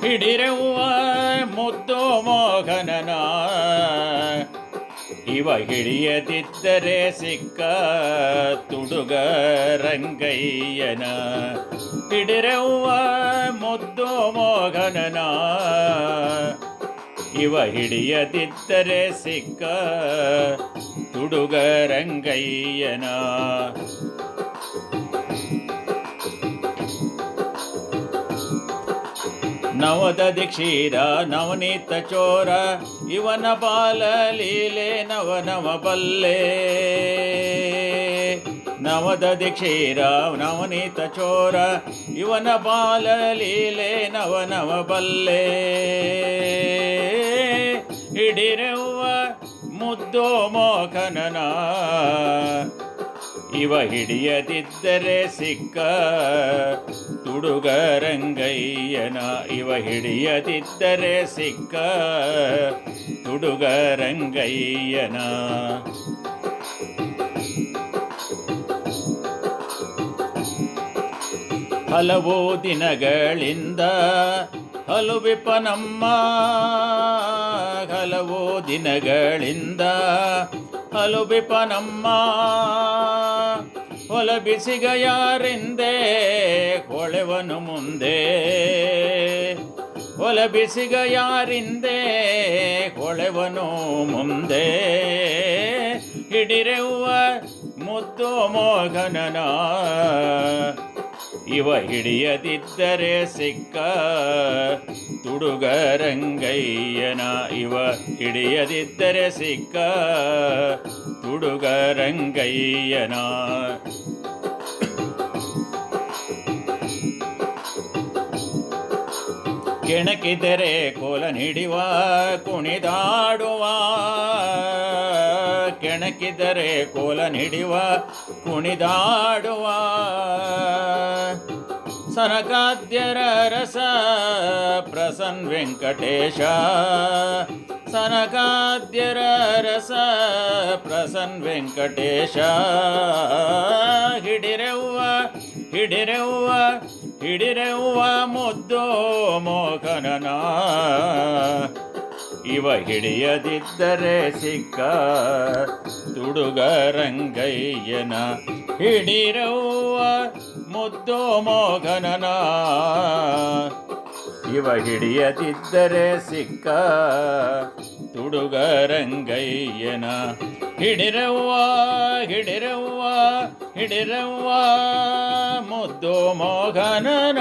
ಹಿಡಿರೆವ್ವ ಮುದ್ದು ಮೋಹನನ, ಇವ ಹಿಡಿಯದಿದ್ದರೆ ಸಿಕ್ಕ ತುಡುಗ ರಂಗಯ್ಯನ. ಹಿಡಿರುವ ಮುದ್ದು ಮೋಹನನ, ಇವ ಹಿಡಿಯದಿದ್ದರೆ ಸಿಕ್ಕ ತುಡುಗ ರಂಗಯ್ಯನ. ನವದದಿ ಕ್ಷೀರ ನವನೀತ ಚೋರ, ಇವನ ಬಾಲ ಲೀಲೆ, ನವ ನವ ಬಲ್ಲೆ. ನವದ ಕ್ಷೀರ ನವನೀತ ಚೋರ, ಇವನ ಬಾಲ ಲೀಲೆ, ನವ ನವ ಬಲ್ಲೆ. ಹಿಡಿರುವ ಮುದ್ದೋ ಮೋಕನನ ಇವ ಹಿಡಿಯದಿದ್ದರೆ ಸಿಕ್ಕ ತುಡುಗ ರಂಗಯ್ಯನ ಇವ ಹಿಡಿಯದಿದ್ದರೆ ಸಿಕ್ಕ ತುಡುಗ ರಂಗಯ್ಯನ ಹಲವು ದಿನಗಳಿಂದ ಹಲುವಿಪ ನಮ್ಮ ಹಲವು ದಿನಗಳಿಂದ ಹಲುಬಿಪ ನಮ್ಮ ಹೊಲ ಬಿಸಿಗ ಯಾರೆಂದೇ ಮುಂದೆ? ಬಿಸಿಗ ಯಾರಿಂದೆ ಮುಂದೆ? ಹಿಡಿರೆವ್ವ ಮುದ್ದು ಮೋಗನನ ಇವ ಹಿಡಿಯದಿದ್ದರೆ ಸಿಕ್ಕ ತುಡುಗ ರಂಗಯ್ಯನ ಇವ ಹಿಡಿಯದಿದ್ದರೆ ಸಿಕ್ಕ ತುಡುಗ ರಂಗಯ್ಯನ ಕೆಣಕಿದರೆ ಕೋಲ ನೀಡುವ, ಕುಣಿದಾಡುವ. ಕೆಣಕಿದರೆ ಕೋಲ ನೀಡುವ, ಕುಣಿದಾಡುವ. ಸನಕಾದ್ಯರ ರಸ ಪ್ರಸನ್ ವೆಂಕಟೇಶ. ಸನಕಾದ್ಯರ ರಸ ಪ್ರಸನ್ ವೆಂಕಟೇಶ. ಹಿಡಿರೆವ್ವ ಹಿಡಿರೆವ್ವ ಹಿಡಿರೆವ್ವ ಮುದ್ದೋ ಮೋಕನನ ಇವ ಹಿಡಿಯದಿದ್ದರೆ ಸಿಕ್ಕ ತುಡುಗ ರಂಗಯ್ಯನ ಹಿಡಿರವ್ವ ಮುದ್ದು ಮೋಗನನ ಇವ ಹಿಡಿಯದಿದ್ದರೆ ಸಿಕ್ಕ ತುಡುಗ ರಂಗಯ್ಯನ ಹಿಡಿರವ್ವ ಹಿಡಿರವ್ವ ಹಿಡಿರವ್ವ ಮುದ್ದು ಮೋಗನನ